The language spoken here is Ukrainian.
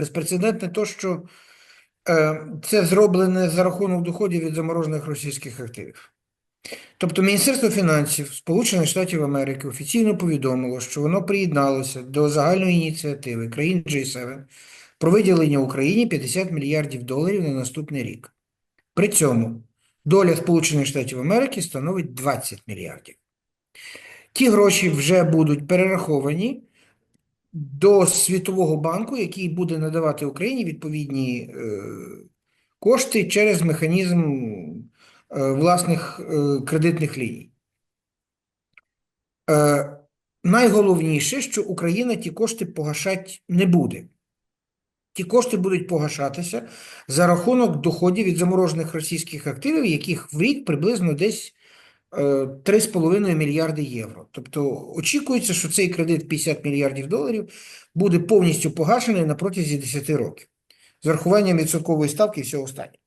безпрецедентне то, що е, це зроблене за рахунок доходів від заморожених російських активів. Тобто Міністерство фінансів Сполучених Штатів Америки офіційно повідомило, що воно приєдналося до загальної ініціативи країн G7 про виділення Україні 50 мільярдів доларів на наступний рік. При цьому доля Сполучених Штатів Америки становить 20 мільярдів. Ті гроші вже будуть перераховані до Світового банку, який буде надавати Україні відповідні е, кошти через механізм е, власних е, кредитних ліній. Найголовніше, що Україна ті кошти погашати не буде. Ті кошти будуть погашатися за рахунок доходів від заморожених російських активів, яких в рік приблизно десь 3,5 мільярди євро. Тобто очікується, що цей кредит 50 мільярдів доларів буде повністю погашений на протязі 10 років з урахуванням відсоткової ставки і всього останнього.